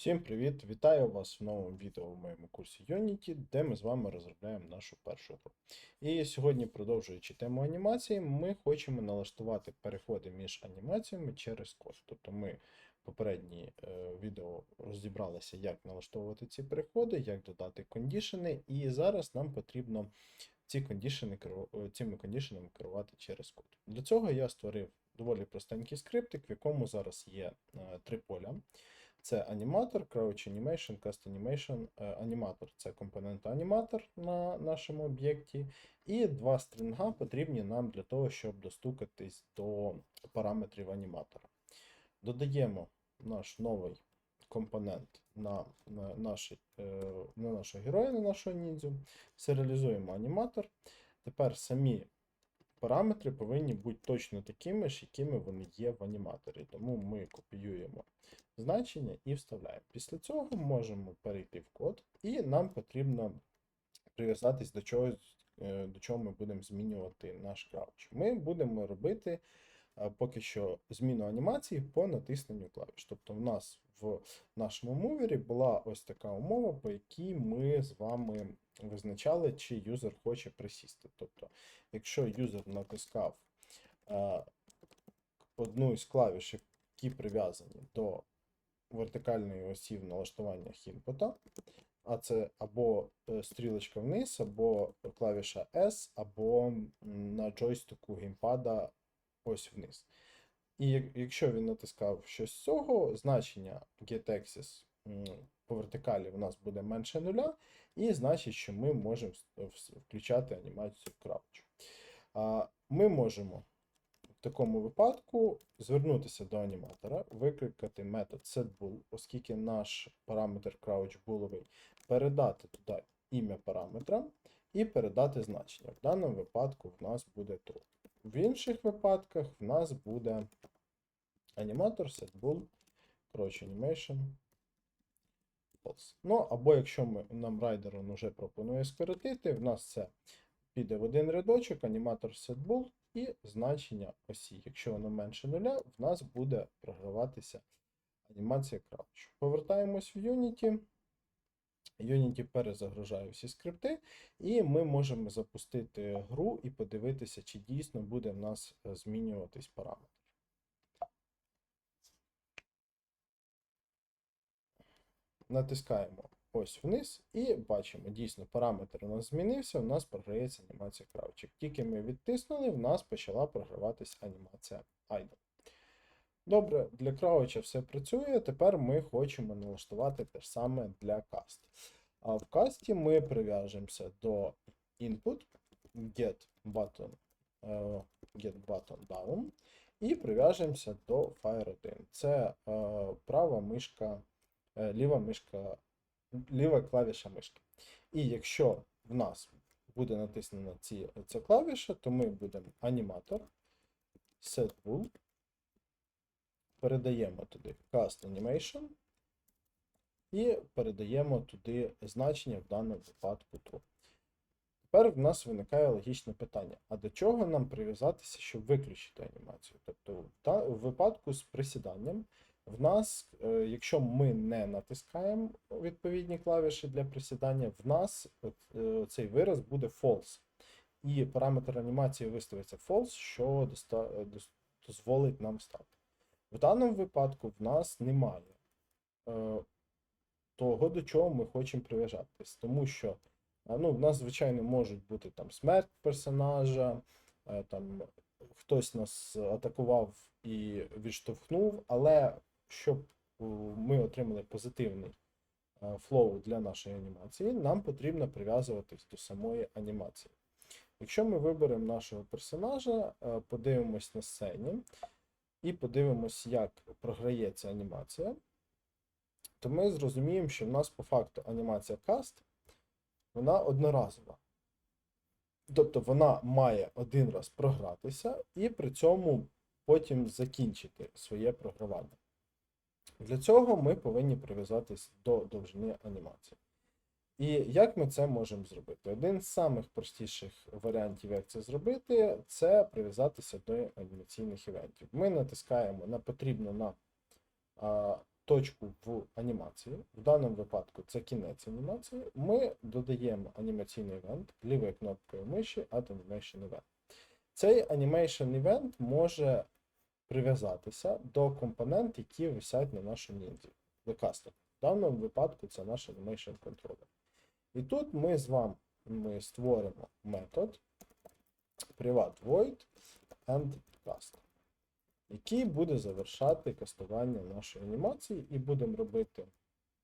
Всім привіт! Вітаю вас в новому відео в моєму курсі Unity, де ми з вами розробляємо нашу першу гру. І сьогодні, продовжуючи тему анімації, ми хочемо налаштувати переходи між анімаціями через код. Тобто ми в попередній е, відео розібралися, як налаштовувати ці переходи, як додати кондішени, і зараз нам потрібно ці кондішени, е, цими кондішенами керувати через код. Для цього я створив доволі простенький скриптик, в якому зараз є е, три поля. Це аніматор, Crouch Animation, Cast Animation. Е, Аніматор це компонент аніматор на нашому об'єкті. І два стрінга потрібні нам для того, щоб достукатись до параметрів аніматора. Додаємо наш новий компонент на, на, наші, е, на нашого героя, на нашого ніндзю. Серіалізуємо аніматор. Тепер самі параметри повинні бути точно такими ж, якими вони є в аніматорі. Тому ми копіюємо значення і вставляємо. Після цього можемо перейти в код, і нам потрібно прив'язатись до чогось, е, до чого ми будемо змінювати наш крауч. Ми будемо робити е, поки що зміну анімації по натисненню клавіш. Тобто, в нас в нашому мувері була ось така умова, по якій ми з вами визначали, чи юзер хоче присісти. Тобто, якщо юзер натискав е, одну із клавіш, які прив'язані до вертикальної осі в налаштуваннях інпута, а це або е, стрілочка вниз, або клавіша S, або на джойстику геймпада ось вниз. І якщо він натискав щось з цього, значення getAxis по вертикалі в нас буде менше нуля, і значить, що ми можемо включати анімацію Crouch. Ми можемо в такому випадку звернутися до аніматора, викликати метод setBool, оскільки наш параметр crouch буловий, передати туди ім'я параметра і передати значення. В даному випадку в нас буде true. В інших випадках в нас буде аніматор crouch animation. False. Ну, або якщо ми, нам райдер вже пропонує скоротити, в нас це піде в один рядочок, аніматор setBool і значення осі. Якщо воно менше нуля, в нас буде програватися анімація Crouch. Повертаємось в Unity. Unity перезагружає всі скрипти, і ми можемо запустити гру і подивитися, чи дійсно буде в нас е, змінюватись параметр. Натискаємо ось вниз і бачимо, дійсно параметр у нас змінився, у нас програється анімація. Як тільки ми відтиснули, в нас почала програватися анімація Idle. Добре, для Crouch все працює. Тепер ми хочемо налаштувати те ж саме для каст. А в касті ми прив'яжемося до input get button, е, get button down і прив'яжемося до Fire 1. Це е, права мишка, ліва мишка, ліва клавіша мишки. І якщо в нас буде натиснена ці, ця клавіша, то ми будемо аніматор, set bool, передаємо туди cast animation і передаємо туди значення в даному випадку true. Тепер в нас виникає логічне питання: а до чого нам прив'язатися, щоб виключити анімацію? Тобто, в випадку з присіданням, в нас, е, якщо ми не натискаємо відповідні клавіші для присідання, в нас е, цей вираз буде false. І параметр анімації виставиться false, що дозволить нам стати. В даному випадку в нас немає е, того, до чого ми хочемо прив'яжатись. Тому що е, ну, в нас, звичайно, можуть бути там смерть персонажа, е, там хтось нас атакував і відштовхнув, але щоб е, ми отримали позитивний е, флоу для нашої анімації, нам потрібно прив'язуватись до самої анімації. Якщо ми виберемо нашого персонажа, е, подивимось на сцені і подивимось, як програється анімація, то ми зрозуміємо, що в нас по факту анімація каст, вона одноразова. Тобто вона має один раз програтися і при цьому потім закінчити своє програвання. Для цього ми повинні прив'язатись до довжини анімації. І як ми це можемо зробити? Один з самих простіших варіантів, як це зробити, це прив'язатися до анімаційних івентів. Ми натискаємо на потрібно на а, точку в анімації, в даному випадку це кінець анімації, ми додаємо анімаційний івент лівою кнопкою миші Add Animation Event. Цей Animation Event може прив'язатися до компонент, які висять на нашому. The Custom. В даному випадку це наш Animation Controller. І тут ми з вами ми створимо метод privat void and cast, який буде завершати кастування нашої анімації, і будемо робити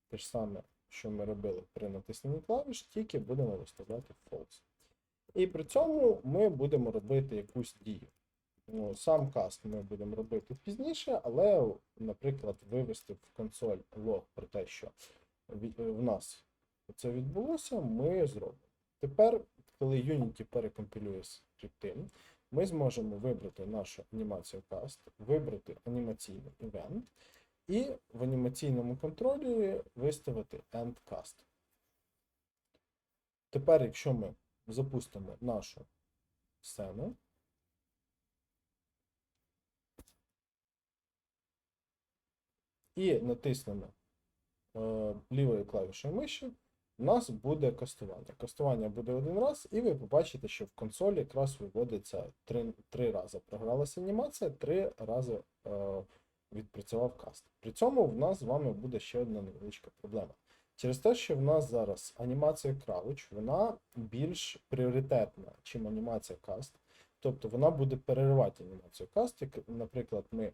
те ж саме, що ми робили при натисненні клавіш, тільки будемо виставляти false. І при цьому ми будемо робити якусь дію. Ну, Сам каст ми будемо робити пізніше, але, наприклад, вивести в консоль лог про те, що в нас це відбулося, ми зробимо. Тепер, коли Unity перекомпілює скрипти, ми зможемо вибрати нашу анімацію каст, вибрати анімаційний івент і в анімаційному контролі виставити end cast. Тепер, якщо ми запустимо нашу сцену, і натиснемо е, лівою клавішою миші, у нас буде кастування. Кастування буде один раз, і ви побачите, що в консолі якраз виводиться три, три рази програлася анімація, три рази е, відпрацював каст. При цьому в нас з вами буде ще одна невеличка проблема. Через те, що в нас зараз анімація Crouch, вона більш пріоритетна, чим анімація каст. Тобто вона буде переривати анімацію каст. Наприклад, ми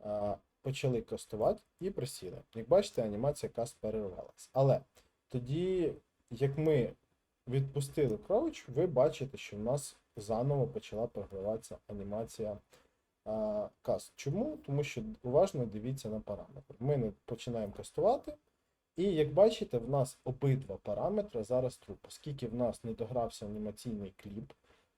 а, почали кастувати і присіли. Як бачите, анімація каст перервалась. Але тоді, як ми відпустили Crouch, ви бачите, що в нас заново почала програватися анімація а, каст. Чому? Тому що уважно дивіться на параметри. Ми не починаємо кастувати. І як бачите, в нас обидва параметри зараз труп, оскільки в нас не догрався анімаційний кліп,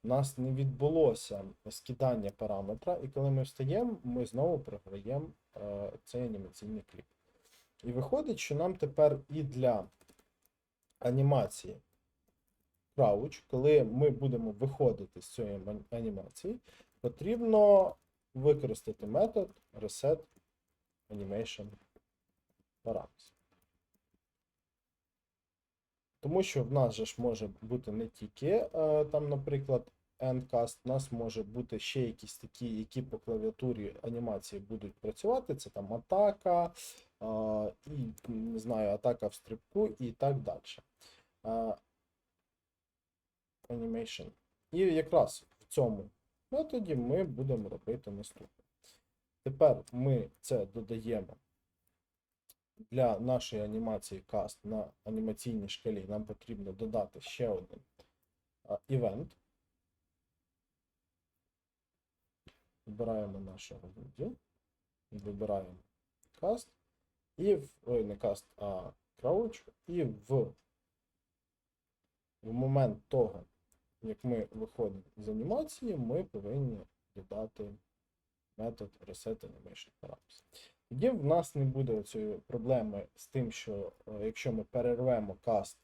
в нас не відбулося скидання параметра, і коли ми встаємо, ми знову програємо е, цей анімаційний кліп. І виходить, що нам тепер і для анімації Crouch, коли ми будемо виходити з цієї анімації, потрібно використати метод reset animation parameters. Тому що в нас же ж може бути не тільки е, там, наприклад, endcast, у нас може бути ще якісь такі, які по клавіатурі анімації будуть працювати. Це там атака, е, і не знаю, атака в стрибку і так далі. Е, Animation. І якраз в цьому методі ми будемо робити наступне. Тепер ми це додаємо для нашої анімації каст на анімаційній шкалі нам потрібно додати ще один а, івент. Вибираємо нашого відео, вибираємо каст, і в, ой, не каст, а crouch, і в, в момент того, як ми виходимо з анімації, ми повинні додати метод Reset Animation Parameters. Тоді в нас не буде цієї проблеми з тим, що е, якщо ми перервемо каст,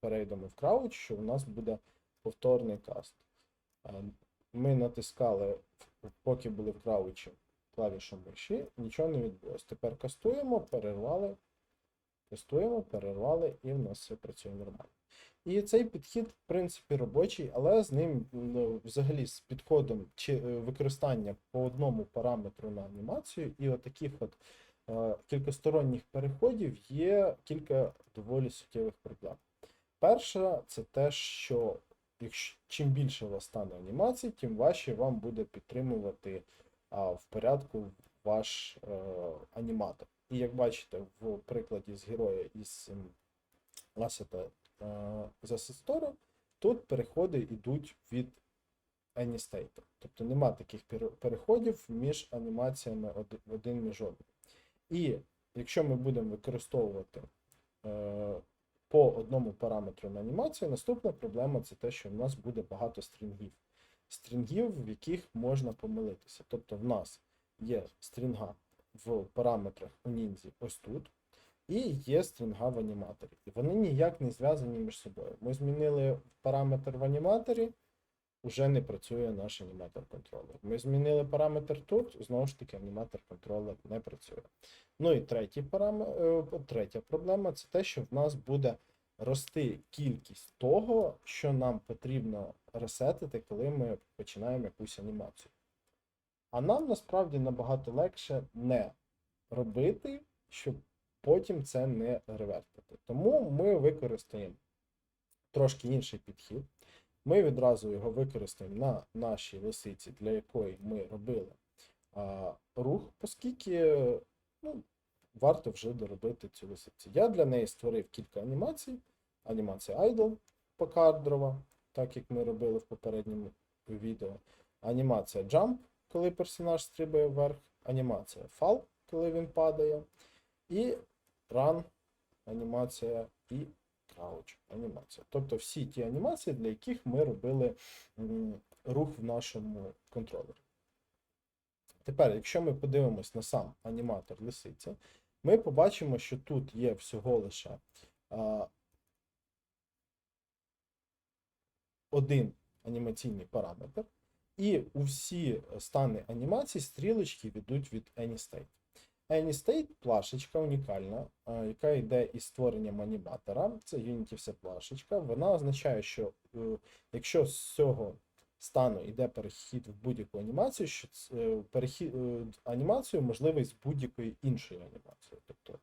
перейдемо в крауч, що в нас буде повторний каст. Е, Ми натискали, в- поки були в краучі клавішу миші, нічого не відбулося. Тепер кастуємо, перервали, кастуємо, перервали, і в нас все працює нормально. І цей підхід, в принципі, робочий, але з ним ну, взагалі з підходом чи е, використання по одному параметру на анімацію і отаких от е, кількосторонніх переходів є кілька доволі суттєвих проблем. Перша, це те, що якщо чим більше у вас стане анімацій, тим важче вам буде підтримувати а, в порядку ваш е, аніматор. І як бачите, в прикладі з героя із ем, асета е, з Asset тут переходи йдуть від AnyState. Тобто нема таких переходів між анімаціями один між одним. І якщо ми будемо використовувати е, по одному параметру на анімацію, наступна проблема це те, що в нас буде багато стрінгів. Стрінгів, в яких можна помилитися. Тобто в нас є стрінга в параметрах у ніндзі ось тут, і є стрінга в аніматорі. І вони ніяк не зв'язані між собою. Ми змінили параметр в аніматорі, вже не працює наш аніматор контролер. Ми змінили параметр тут, знову ж таки, аніматор контролер не працює. Ну і третій параметр, третя проблема це те, що в нас буде рости кількість того, що нам потрібно ресетити, коли ми починаємо якусь анімацію. А нам насправді набагато легше не робити, щоб потім це не ревертити. Тому ми використаємо трошки інший підхід. Ми відразу його використаємо на нашій лисиці, для якої ми робили а, рух, оскільки ну, варто вже доробити цю лисицю. Я для неї створив кілька анімацій. Анімація Idle покадрова, так як ми робили в попередньому відео. Анімація Jump, коли персонаж стрибає вверх, анімація Fall, коли він падає, і Run анімація і Crouch анімація. Тобто всі ті анімації, для яких ми робили рух в нашому контролері. Тепер, якщо ми подивимось на сам аніматор лисиці, ми побачимо, що тут є всього лише а, один анімаційний параметр, і у всі стани анімації стрілочки ведуть від AnyState. AnyState плашечка унікальна, яка йде із створенням аніматора. Це Unity вся плашечка. Вона означає, що е, якщо з цього стану йде перехід в будь-яку анімацію, що е, перехід е, анімацію можливий з будь-якої іншої анімації. Тобто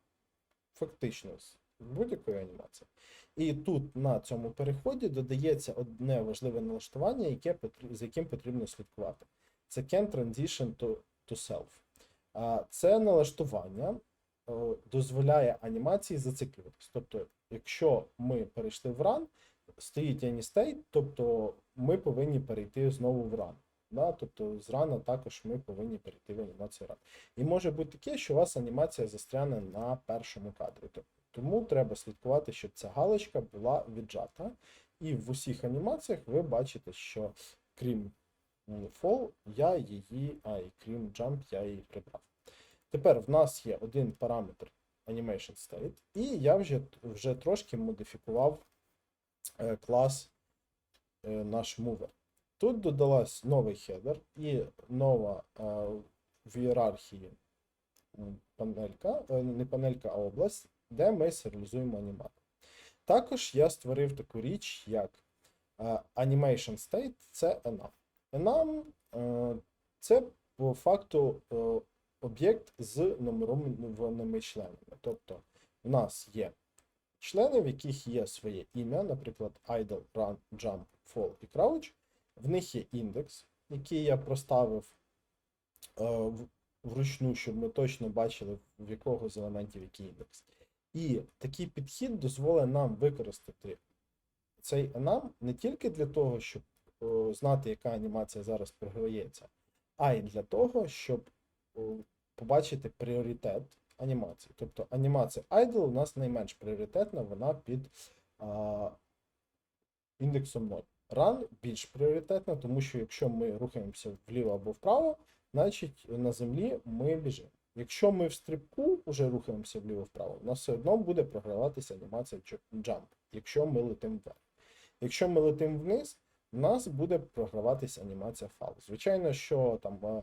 фактично з будь-якої анімації. І тут на цьому переході додається одне важливе налаштування, яке, потр- з яким потрібно слідкувати. Це can transition to, to self. Це налаштування е, дозволяє анімації зациклюватись. Тобто, якщо ми перейшли в run, стоїть AnyState, тобто ми повинні перейти знову в run. Да? Тобто з рана також ми повинні перейти в анімацію run. І може бути таке, що у вас анімація застряне на першому кадрі. Тому треба слідкувати, щоб ця галочка була віджата. І в усіх анімаціях ви бачите, що крім fall, я її, а і крім jump, я її прибрав. Тепер в нас є один параметр Animation State, і я вже, вже трошки модифікував е, клас е, наш mover. Тут додалась новий хедер і нова е, в ієрархії панелька, не панелька, а область, де ми серіалізуємо аніматор. Також я створив таку річ, як Animation State це enum. Enum е, це по факту е, об'єкт з нумерованими членами. Тобто у нас є члени, в яких є своє ім'я, наприклад, idle, run, jump, fall і crouch. В них є індекс, який я проставив е, вручну, щоб ми точно бачили, в якого з елементів який індекс. І такий підхід дозволить нам використати цей enum не тільки для того, щоб знати, яка анімація зараз програється, а й для того, щоб побачити пріоритет анімації. Тобто анімація idle у нас найменш пріоритетна, вона під а, індексом 0. Run більш пріоритетна, тому що якщо ми рухаємося вліво або вправо, значить на землі ми біжимо. Якщо ми в стрибку вже рухаємося вліво-вправо, у нас все одно буде програватися анімація jump, якщо ми летимо вверх. Якщо ми летимо вниз, у нас буде програватися анімація fall. Звичайно, що там е,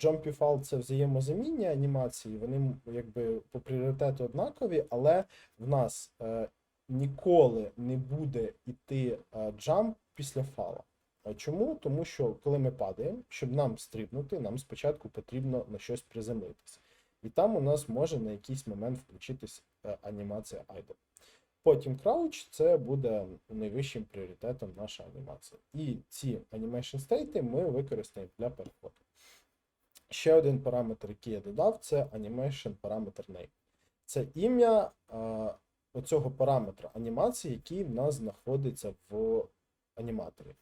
jump і fall це взаємозамінні анімації, вони якби по пріоритету однакові, але в нас е, ніколи не буде йти е, jump після фала. Чому? Тому що коли ми падаємо, щоб нам стрибнути, нам спочатку потрібно на щось приземлитися. І там у нас може на якийсь момент включитись е, анімація idle. Потім crouch це буде найвищим пріоритетом наша анімація. І ці animation state ми використаємо для переходу. Ще один параметр, який я додав, це animation параметр name. Це ім'я е, оцього параметра анімації, який в нас знаходиться в аніматорі.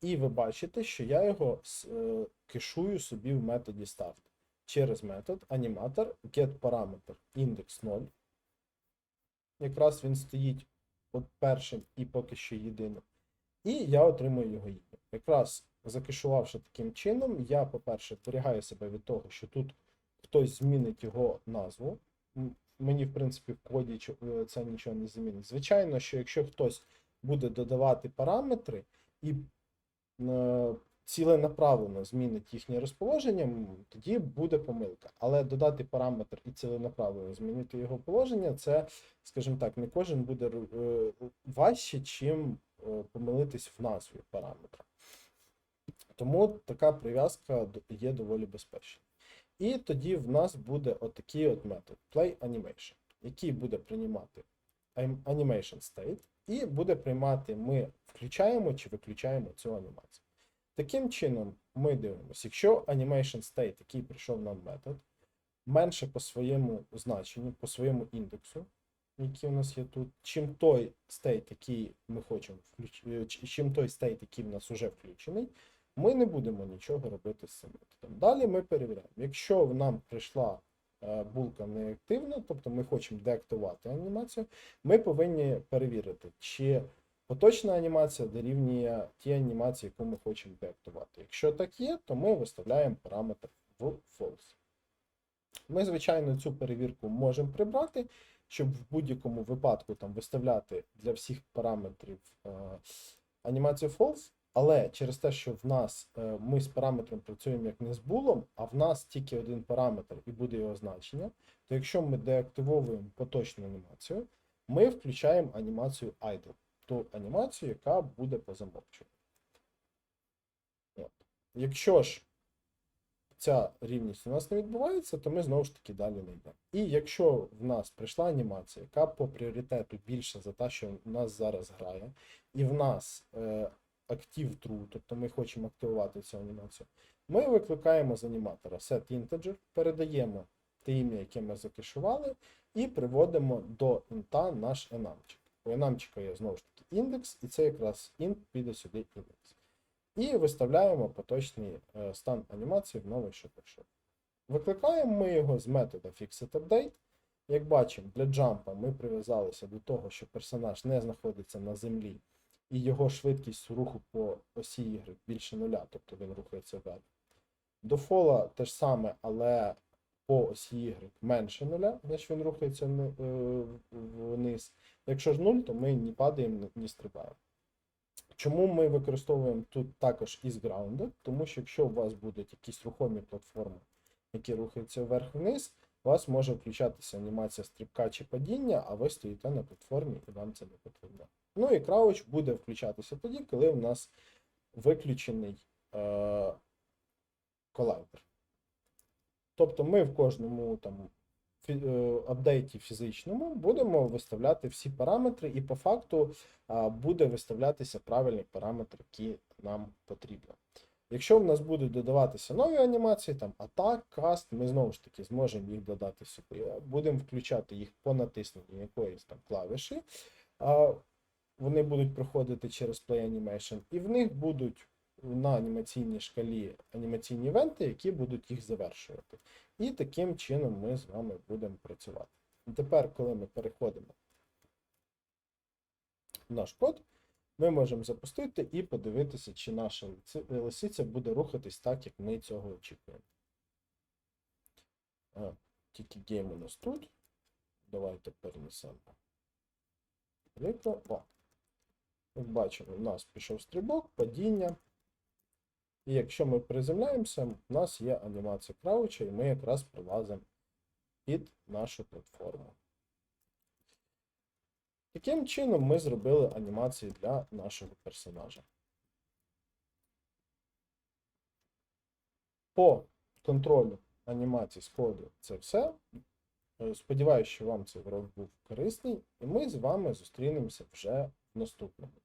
І ви бачите, що я його е, кешую собі в методі start. Через метод animator getParameter index 0. Якраз він стоїть от першим і поки що єдиним. І я отримую його ім'я. Якраз закешувавши таким чином, я, по-перше, зберігаю себе від того, що тут хтось змінить його назву. Мені, в принципі, в коді е, це нічого не змінить. Звичайно, що якщо хтось буде додавати параметри і е, ціленаправлено змінить їхнє розположення, тоді буде помилка. Але додати параметр і ціленаправлено змінити його положення, це, скажімо так, не кожен буде е, важче, чим е, помилитись в назві параметра. Тому така прив'язка є доволі безпечна. І тоді в нас буде отакий от метод Play Animation, який буде приймати Animation State, і буде приймати, ми включаємо чи виключаємо цю анімацію. Таким чином, ми дивимося, якщо Animation State, який прийшов нам метод, менше по своєму значенню, по своєму індексу, який у нас є тут, чим той стейт, який ми хочемо включити, чим той стейт, який в нас вже включений, ми не будемо нічого робити з цим методом. Далі ми перевіряємо. Якщо нам прийшла е, булка неактивна, тобто ми хочемо деактивувати анімацію, ми повинні перевірити, чи поточна анімація дорівнює тій анімації, яку ми хочемо деактувати. Якщо так є, то ми виставляємо параметр в false. Ми, звичайно, цю перевірку можемо прибрати, щоб в будь-якому випадку там виставляти для всіх параметрів е, анімацію false, але через те, що в нас е, ми з параметром працюємо як не з булом, а в нас тільки один параметр і буде його значення, то якщо ми деактивовуємо поточну анімацію, ми включаємо анімацію idle, ту анімацію, яка буде по замовчуванню. От. Якщо ж ця рівність у нас не відбувається, то ми знову ж таки далі не йдемо. І якщо в нас прийшла анімація, яка по пріоритету більше за те, що в нас зараз грає, і в нас е, актив true, тобто ми хочемо активувати цю анімацію, ми викликаємо з аніматора setInteger, передаємо те ім'я, яке ми закешували, і приводимо до інта наш enamчик. У enamчика є знову ж таки індекс, і це якраз int піде сюди індекс. І виставляємо поточний е, стан анімації в новий, що. Викликаємо ми його з метода FixedUpdate. Як бачимо, для джампа ми прив'язалися до того, що персонаж не знаходиться на землі, і його швидкість руху по осі Y більше нуля, тобто він рухається вверх. До фола те ж саме, але по осі Y менше нуля, значить він рухається е, вниз. Якщо ж 0, то ми ні падаємо, ні- стрибаємо. Чому ми використовуємо тут також із граунду? Тому що якщо у вас будуть якісь рухомі платформи, які рухаються вверх-вниз, у вас може включатися анімація стрибка чи падіння, а ви стоїте на платформі і вам це не потрібно. Ну і крауч буде включатися тоді, коли у нас виключений е- колайдер. Тобто ми в кожному там апдейті фізичному будемо виставляти всі параметри, і по факту буде виставлятися правильний параметр, який нам потрібно. Якщо в нас будуть додаватися нові анімації, там атак, каст, ми знову ж таки зможемо їх додати собі. Будемо включати їх по натисненню якоїсь там клавіші. Вони будуть проходити через Play Animation, і в них будуть на анімаційній шкалі анімаційні івенти, які будуть їх завершувати. І таким чином ми з вами будемо працювати. Тепер, коли ми переходимо в наш код, ми можемо запустити і подивитися, чи наша лисиця буде рухатись так, як ми цього очікуємо. А, тільки гейм у нас тут. Давайте перенесемо. О. Як бачимо, у нас пішов стрибок, падіння. І якщо ми приземляємося, у нас є анімація крауча, і ми якраз прилазимо під нашу платформу. Таким чином ми зробили анімації для нашого персонажа. По контролю анімації з коду це все. Е, Сподіваюсь, що вам цей урок був корисний, і ми з вами зустрінемося вже в наступному.